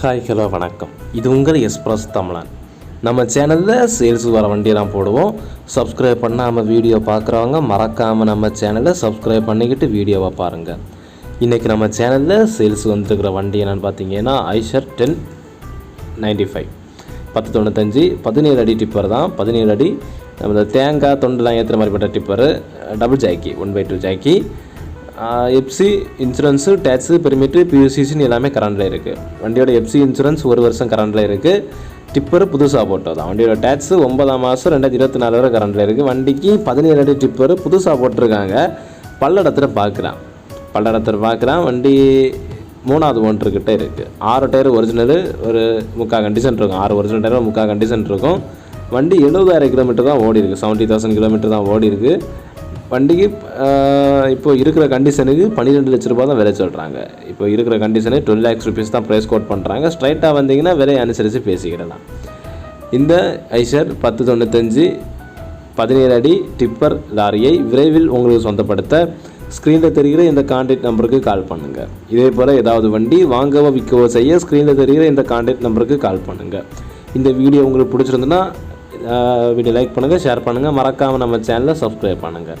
Hi hello வணக்கம். இது உங்கள் எக்ஸ்பிரஸ் தமிழன். நம்ம சேனலில் சேல்ஸ் வர வண்டியெல்லாம் போடுவோம். சப்ஸ்கிரைப் பண்ணாமல் வீடியோ பார்க்குறவங்க மறக்காமல் நம்ம சேனலை சப்ஸ்கிரைப் பண்ணிக்கிட்டு வீடியோவை பாருங்கள் இன்றைக்கி நம்ம சேனலில் சேல்ஸ் வந்துருக்கிற வண்டி என்னென்னு பார்த்தீங்கன்னா ஐஷர் டென் நைன்டி ஃபைவ் பத்து தொண்ணூத்தஞ்சு பதினேழு அடி டிப்பர் தான். பதினேழு அடி நம்ம தேங்காய் தொண்டெலாம் ஏற்றுற மாதிரிப்பட்ட tipper double jack one by two jack FC insurance tax permit பியூசிசின்னு எல்லாமே கரண்டில் இருக்குது வண்டியோட எஃப்சி இன்சூரன்ஸ் ஒரு வருஷம் கரண்டில் இருக்குது டிப்பர் புதுசாக போட்டது. தான் வண்டியோட டேக்ஸு ஒன்பதாம் மாதம் ரெண்டாயிரத்தி இருபத்தி நாலு வரை கரண்டில் இருக்குது வண்டிக்கு பதினேழு அடி டிப்பர் புதுசாக போட்டிருக்காங்க. பல்லடத்தில் பார்க்குறான் பல்லடத்தில் பார்க்குறான் வண்டி மூணாவது ஒன்றுக்கிட்ட இருக்குது ஆறு டயர் ஒரிஜினலு ஒரு முக்கால் கண்டிஷன் இருக்கும். ஆறு ஒரிஜினல் டயர் முக்கால் கண்டிஷன் இருக்கும். வண்டி எழுபதாயிரம் கிலோமீட்டர் தான் ஓடி இருக்குது செவன்ட்டி தௌசண்ட் கிலோமீட்டர் தான் ஓடி இருக்குது வண்டிக்கு இப்போ இருக்கிற கண்டிஷனுக்கு பன்னிரெண்டு லட்ச ரூபா தான் விலை சொல்கிறாங்க இப்போ இருக்கிற கண்டிஷனே டுவெல் லேக்ஸ் ருபீஸ் தான் ப்ரைஸ் கோட் பண்ணுறாங்க ஸ்ட்ரைட்டாக வந்தீங்கன்னா விலையை அனுசரித்து பேசிக்கிடலாம். இந்த ஐஷர் பத்து தொண்ணூத்தஞ்சு பதினேழு அடி டிப்பர் லாரியை விரைவில் உங்களுக்கு சொந்தப்படுத்த ஸ்க்ரீனில் தெரிகிற இந்த கான்டாக்ட் நம்பருக்கு கால் பண்ணுங்கள் இதே போல் ஏதாவது வண்டி வாங்கவோ விற்கவோ செய்ய ஸ்க்ரீனில் தெரிகிற இந்த கான்டாக்ட் நம்பருக்கு கால் பண்ணுங்கள் இந்த வீடியோ உங்களுக்கு பிடிச்சிருந்துன்னா வீடியோ லைக் பண்ணுங்கள் ஷேர் பண்ணுங்கள் மறக்காமல் நம்ம சேனலை சப்ஸ்கிரைப் பண்ணுங்கள்